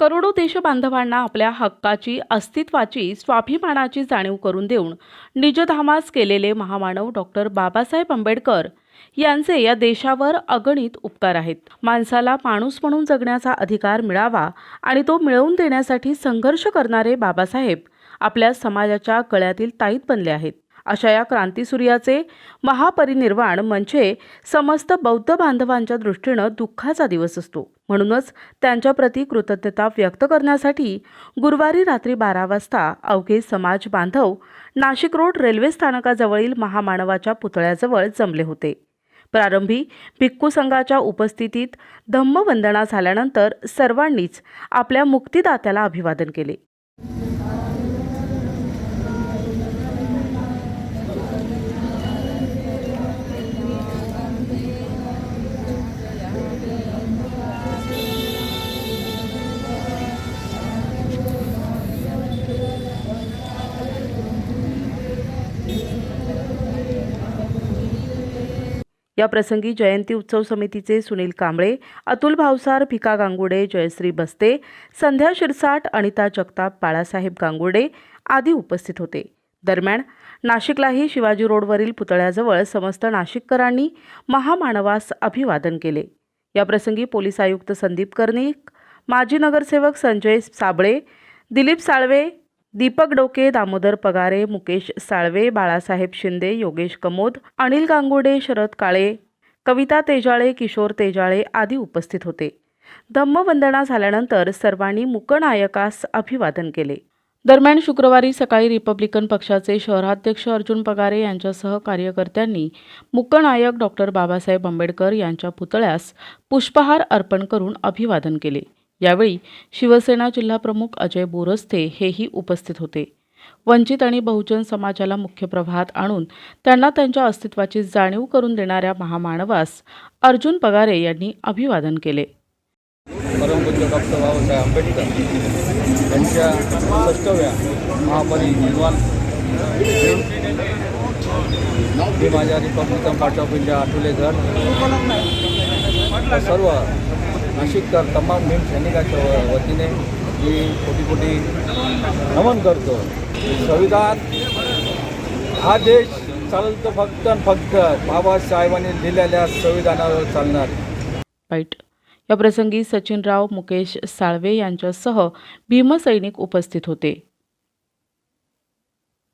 करोडो देशबांधवांना आपल्या हक्काची अस्तित्वाची स्वाभिमानाची जाणीव करून देऊन निजधामास केलेले महामानव डॉक्टर बाबासाहेब आंबेडकर यांचे या देशावर अगणित उपकार आहेत. माणसाला माणूस म्हणून जगण्याचा अधिकार मिळावा आणि तो मिळवून देण्यासाठी संघर्ष करणारे बाबासाहेब आपल्या समाजाच्या गळ्यातील ताईत बनले आहेत. अशा या क्रांतीसूर्याचे महापरिनिर्वाण म्हणजे समस्त बौद्ध बांधवांच्या दृष्टीनं दुःखाचा दिवस असतो. म्हणूनच त्यांच्याप्रती कृतज्ञता व्यक्त करण्यासाठी गुरुवारी रात्री बारा वाजता अवघे समाज बांधव नाशिक रोड रेल्वे स्थानकाजवळील महामानवाच्या पुतळ्याजवळ जमले होते. प्रारंभी भिक्खू संघाच्या उपस्थितीत धम्मवंदना झाल्यानंतर सर्वांनीच आपल्या मुक्तिदात्याला अभिवादन केले. या प्रसंगी जयंती उत्सव समितीचे सुनील कांबळे अतुल भावसार भिका गांगुडे जयश्री बस्ते संध्या शिरसाट अनिता जगताप बाळासाहेब गांगुडे आदी उपस्थित होते. दरम्यान नाशिकलाही शिवाजी रोडवरील पुतळ्याजवळ समस्त नाशिककरांनी महामानवास अभिवादन केले. याप्रसंगी पोलीस आयुक्त संदीप कर्णिक माजी नगरसेवक संजय साबळे दिलीप साळवे दीपक डोके दामोदर पगारे मुकेश साळवे बाळासाहेब शिंदे योगेश कमोद अनिल गांगुडे शरद काळे कविता तेजाळे किशोर तेजाळे आदी उपस्थित होते. धम्मवंदना झाल्यानंतर सर्वांनी मुकनायकास अभिवादन केले. दरम्यान शुक्रवारी सकाळी रिपब्लिकन पक्षाचे शहराध्यक्ष अर्जुन पगारे यांच्यासह कार्यकर्त्यांनी मुकनायक डॉक्टर बाबासाहेब आंबेडकर यांच्या पुतळ्यास पुष्पहार अर्पण करून अभिवादन केले. यावेळी शिवसेना जिल्हाप्रमुख अजय बोरस्ते हेही उपस्थित होते. वंचित आणि बहुजन समाजाला मुख्य प्रवाहात आणून त्यांना त्यांच्या अस्तित्वाची जाणीव करून देणाऱ्या महामानवास अर्जुन पगारे यांनी अभिवादन केले. परमपूज्य डॉक्टर बाबासाहेब आंबेडकर यांच्या सष्टव्या महापरिनिर्वाण मी माझ्या Republican party of India Athawale घर. सर्व नाशिककर तमाम भीम सैनिकाच्या वतीने मी कोटी कोटी नमन करतो. संविधान हा देश चालतो फक्त आणि फक्त बाबासाहेबांनी लिहिलेल्या संविधानावर चालणार. वाईट या प्रसंगी सचिनराव मुकेश साळवे यांच्यासह भीमसैनिक उपस्थित होते.